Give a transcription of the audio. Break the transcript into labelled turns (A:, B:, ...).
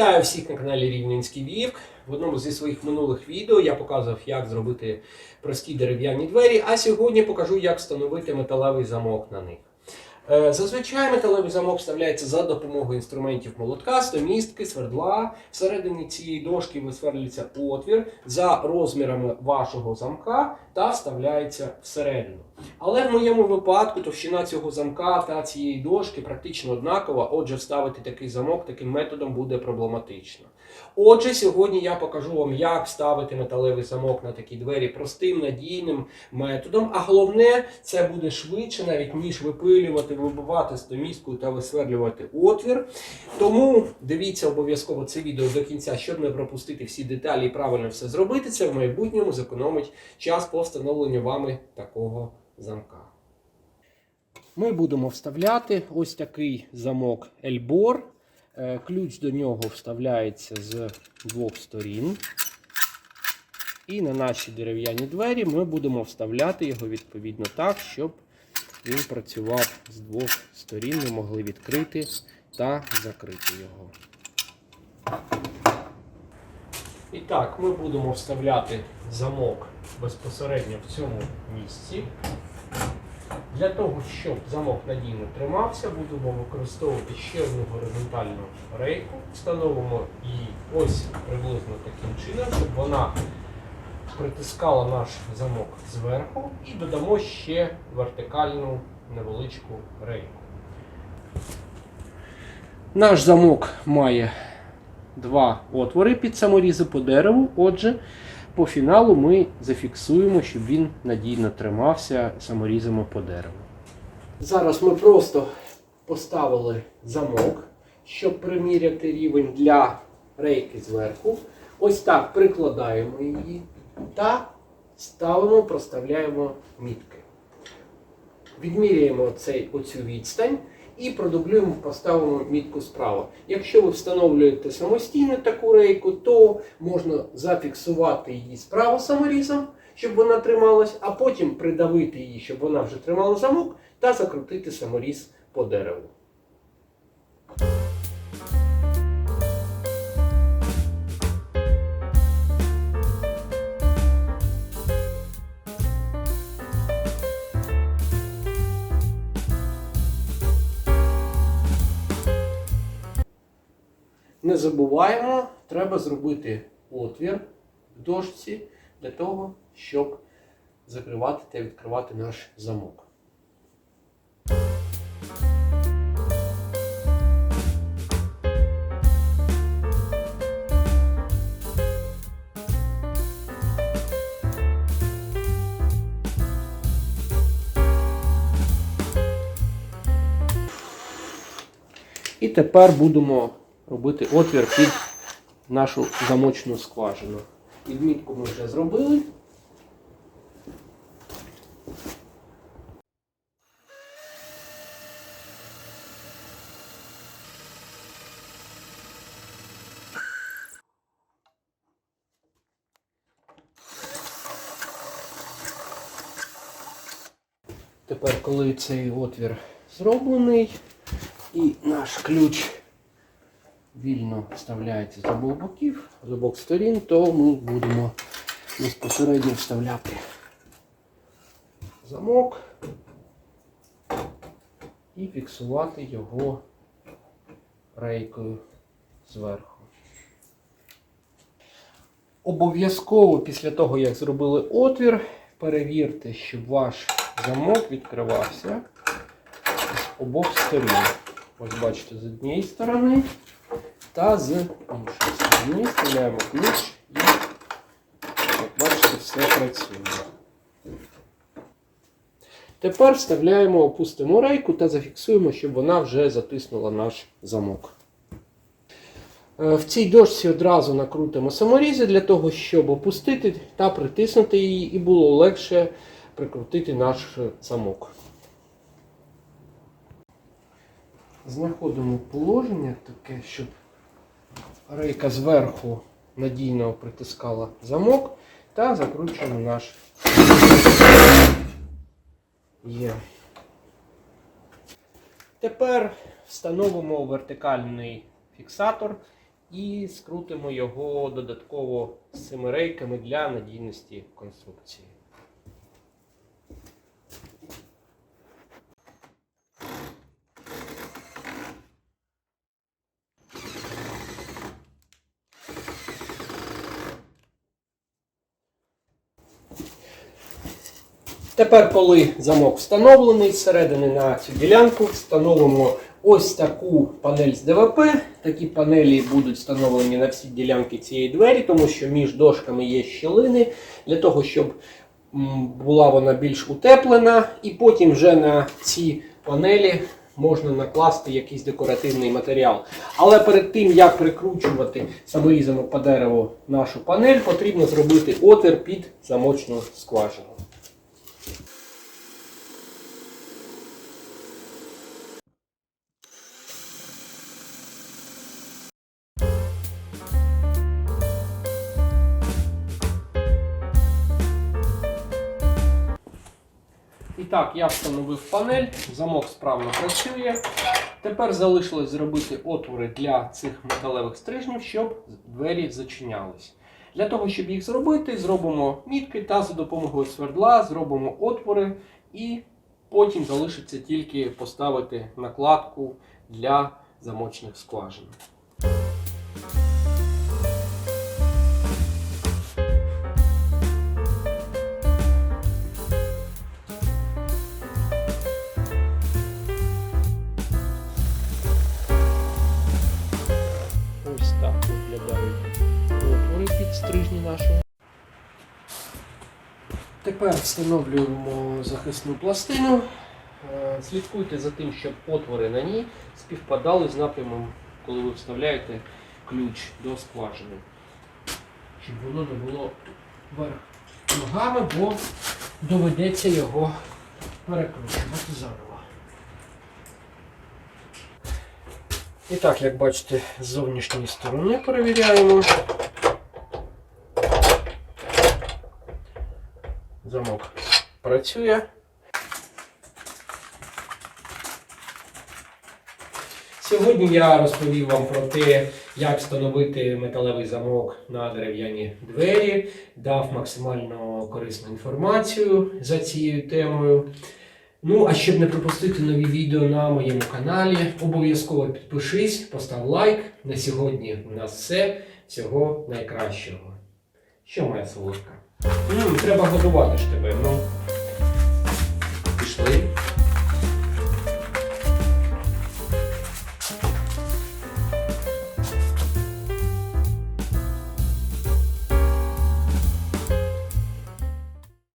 A: Вітаю всіх на каналі Рівненський Вівк. В одному зі своїх минулих відео я показував, як зробити прості дерев'яні двері, а сьогодні покажу, як встановити металевий замок на них. Е, Зазвичай металевий замок вставляється за допомогою інструментів молотка, стомістки, свердла. Всередині цієї дошки висверлюється отвір за розмірами вашого замка та вставляється всередину. Але в моєму випадку товщина цього замка та цієї дошки практично однакова, отже, вставити такий замок таким методом буде проблематично. Отже, сьогодні я покажу вам, як вставити металевий замок на такі двері простим надійним методом. А головне, це буде швидше, навіть ніж випилювати, вибивати стомісткою та висверлювати отвір. Тому дивіться обов'язково це відео до кінця, щоб не пропустити всі деталі і правильно все зробити. Це в майбутньому зекономить час по встановленню вами такого замка. Ми будемо вставляти ось такий замок Ельбор. Е, Ключ до нього вставляється з двох сторін. І на наші дерев'яні двері ми будемо вставляти його відповідно так, щоб він працював з двох сторін. Ми могли відкрити та закрити його. І так, ми будемо вставляти замок безпосередньо в цьому місці. Для того, щоб замок надійно тримався, будемо використовувати ще одну горизонтальну рейку. Встановимо її ось приблизно таким чином, щоб вона притискала наш замок зверху і додамо ще вертикальну невеличку рейку. Наш замок має два отвори під саморізи по дереву. Отже, по фіналу ми зафіксуємо, щоб він надійно тримався саморізами по дереву. Зараз ми просто поставили замок, щоб приміряти рівень для рейки зверху. Ось так прикладаємо її та ставимо, проставляємо мітки. Відміряємо цей, оцю відстань і продублюємо, поставимо мітку справа. Якщо ви встановлюєте самостійно таку рейку, то можна зафіксувати її справа саморізом, щоб вона трималась, а потім придавити її, щоб вона вже тримала замок, та закрутити саморіз по дереву. Не забуваємо, треба зробити отвір в дошці для того, щоб закривати та відкривати наш замок. І тепер будемо робити отвір під нашу замочну скважину. Відмітку ми вже зробили. Тепер, коли цей отвір зроблений і наш ключ вільно вставляється з обох боків, з обох сторін, то ми будемо безпосередньо вставляти замок і фіксувати його рейкою зверху. Обов'язково після того, як зробили отвір, перевірте, щоб ваш замок відкривався з обох сторін. Ось бачите, з однієї сторони та з іншої сторони вставляємо ключ і, як бачите, все працює. Тепер вставляємо, опустимо рейку та зафіксуємо, щоб вона вже затиснула наш замок. Е, В цій дошці одразу накрутимо саморізи для того, щоб опустити та притиснути її, і було легше прикрутити наш замок. Знаходимо положення таке, щоб рейка зверху надійно притискала замок та закручуємо наш. Є. Тепер встановимо вертикальний фіксатор і скрутимо його додатково з цими рейками для надійності конструкції. Тепер, коли замок встановлений, зсередини на цю ділянку встановимо ось таку панель з ДВП. Такі панелі будуть встановлені на всі ділянки цієї двері, тому що між дошками є щілини для того, щоб була вона більш утеплена, і потім вже на ці панелі можна накласти якийсь декоративний матеріал. Але перед тим, як прикручувати саморізами по дереву нашу панель, потрібно зробити отвір під замочну скважину. І так, я встановив панель, замок справно працює. Тепер залишилось зробити отвори для цих металевих стрижнів, щоб двері зачинялись. Для того, щоб їх зробити, зробимо мітки та за допомогою свердла зробимо отвори, і потім залишиться тільки поставити накладку для замочних скважин. Тепер встановлюємо захисну пластину. Е, Слідкуйте за тим, щоб отвори на ній співпадали з напрямом, коли ви вставляєте ключ до скважини. Щоб воно не було вверх ногами, бо доведеться його перекручувати заново. І так, як бачите, з зовнішньої сторони перевіряємо. Замок працює. Сьогодні я розповів вам про те, як встановити металевий замок на дерев'яні двері, дав максимально корисну інформацію за цією темою. Ну, а щоб не пропустити нові відео на моєму каналі, обов'язково підпишись, постав лайк. На сьогодні у нас все. Всього найкращого. Що моя солодка? М треба годувати ж тебе. ну. Пішли.